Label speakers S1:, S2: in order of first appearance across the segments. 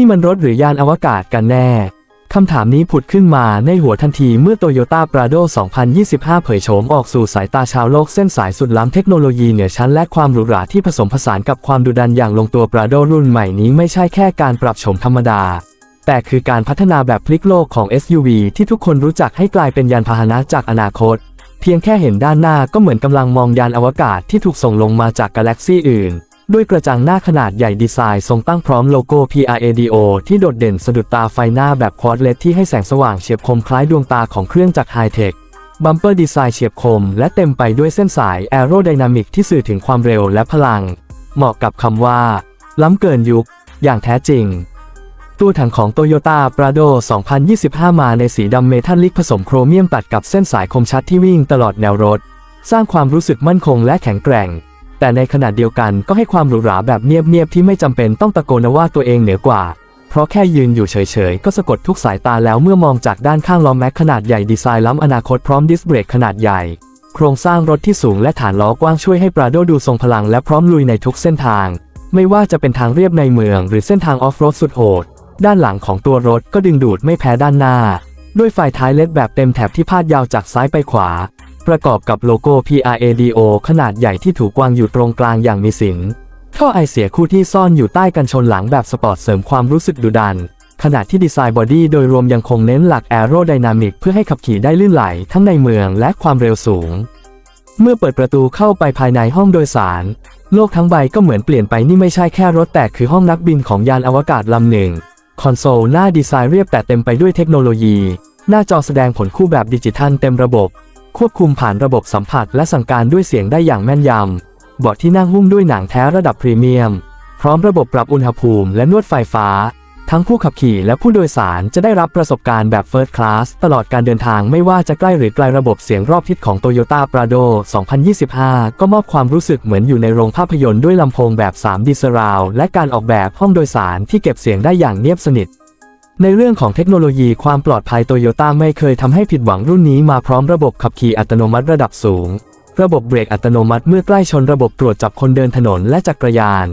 S1: นี่มันรถหรือยานอวกาศกันแน่ คำถามนี้ผุดขึ้นมาในหัวทันทีเมื่อ Toyota Prado 2025 เผยโฉมออกสู่สายตาชาวโลกเส้นสายสุดล้ำเทคโนโลยีเหนือชั้นและความหรูหราที่ผสมผสานกับความดุดันอย่างลงตัว Prado รุ่นใหม่นี้ไม่ใช่แค่การปรับโฉมธรรมดา แต่คือการพัฒนาแบบพลิกโลกของ SUV ที่ทุกคนรู้จักให้กลายเป็นยานพาหนะจากอนาคต เพียงแค่เห็นด้านหน้าก็เหมือนกำลังมองยานอวกาศที่ถูกส่งลงมาจากกาแล็กซีอื่น ด้วยกระจังหน้าขนาดใหญ่ดีไซน์ทรงตั้งพร้อมโลโก้ PRADO ที่โดดเด่นสะดุดตาไฟหน้าแบบควอดเลที่ให้แสงสว่างเฉียบคมคล้ายดวงตาของเครื่องจักรไฮเทค บัมเปอร์ดีไซน์เฉียบคมและเต็มไปด้วยเส้นสายแอโรไดนามิกที่สื่อถึงความเร็วและพลัง เหมาะกับคำว่า ล้ำเกินยุค อย่างแท้จริงตัวถังของ Toyota Prado 2025 มาในสีดำเมทัลลิกผสมโครเมียมตัดกับเส้นสายคมชัดที่วิ่งตลอดแนวรถ สร้างความรู้สึกมั่นคงและแข็งแกร่ง แต่ในขณะเดียวกันก็ให้ความหรูหราแบบเงียบๆที่ไม่จำเป็นต้องตะโกนว่าตัวเองเหนือกว่า เพราะแค่ยืนอยู่เฉยๆ ก็สะกดทุกสายตาแล้วเมื่อมองจากด้านข้างล้อแม็กขนาดใหญ่ดีไซน์ล้ำอนาคตพร้อมดิสเบรกขนาดใหญ่ โครงสร้างรถที่สูงและฐานล้อกว้างช่วยให้ Prado ดูทรงพลังและพร้อมลุยในทุกเส้นทาง ไม่ว่าจะเป็นทางเรียบในเมือง หรือเส้นทางออฟโรดสุดโหดด้านหลังของตัวรถก็ดึงดูดไม่แพ้ด้านหน้า ด้วยไฟท้ายเลดแบบเต็มแถบที่พาดยาวจากซ้ายไปขวา ประกอบกับโลโก้ PRADO ขนาดใหญ่ที่ถูกวางอยู่ตรงกลางอย่างมีสินท่อไอเสียคู่ที่ซ่อนอยู่ใต้กันชนหลังแบบสปอร์ตเสริมความรู้สึกดุดัน ขณะที่ดีไซน์บอดี้โดยรวมยังคงเน้นหลักแอโรไดนามิกเพื่อให้ขับขี่ได้ลื่นไหลทั้งในเมืองและความเร็วสูง เมื่อเปิดประตูเข้าไปภายในห้องโดยสาร โลกทั้งใบก็เหมือนเปลี่ยนไปนี่ไม่ใช่แค่รถแต่คือห้องนักบินของยานอวกาศลำหนึ่ง คอนโซลหน้าดีไซน์เรียบแต่เต็มไปด้วยเทคโนโลยี หน้าจอแสดงผลคู่แบบดิจิทัลเต็มระบบ ควบคุมผ่านระบบสัมผัสและสั่งการด้วยเสียงได้อย่างแม่นยำ เบาะที่นั่งหุ้มด้วยหนังแท้ระดับพรีเมียม พร้อมระบบปรับอุณหภูมิและนวดไฟฟ้า ทั้งผู้ขับขี่และผู้โดยสารจะได้รับประสบการณ์แบบ First Class ตลอดการเดินทางไม่ว่าจะใกล้หรือไกลระบบเสียงรอบทิศของ Toyota Prado 2025 ก็มอบความรู้สึกเหมือนอยู่ในโรงภาพยนตร์ด้วยลำโพงแบบ 3D Surround และการออกแบบห้องโดยสารที่เก็บเสียงได้อย่างเงียบสนิท ในเรื่องของเทคโนโลยีความปลอดภัยโตโยต้าไม่เคยทำให้ผิดหวังรุ่นนี้มาพร้อมระบบขับขี่อัตโนมัติระดับสูง ระบบเบรกอัตโนมัติเมื่อใกล้ชนระบบตรวจจับคนเดินถนนและจักรยาน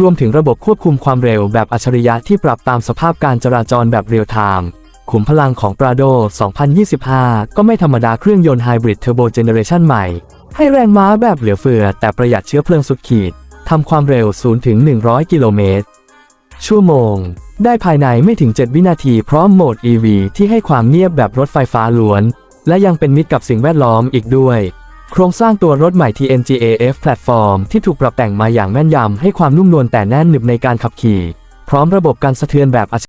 S1: รวมถึงระบบควบคุมความเร็วแบบอัจฉริยะที่ปรับตามสภาพการจราจรแบบเรียลไทม์ขุมพลังของ Prado 2025 ก็ไม่ธรรมดาเครื่องยนต์ไฮบริดเทอร์โบเจเนเรชันใหม่ ให้แรงม้าแบบเหลือเฟือ แต่ประหยัดเชื้อเพลิงสุดขีดทำความเร็ว 0-100 กิโลเมตร ชั่วโมง ได้ภายในไม่ถึง 7 วินาทีพร้อมโหมด EV ที่ให้ความเงียบแบบรถไฟฟ้าล้วน และยังเป็นมิตรกับสิ่งแวดล้อมอีกด้วย โครงสร้างตัวรถใหม่ TNGAF Platform ที่ถูกปรับแต่งมาอย่างแม่นยำให้ความนุ่มนวลแต่แน่นหนึบในการขับขี่ พร้อมระบบการสะเทือนแบบอัจ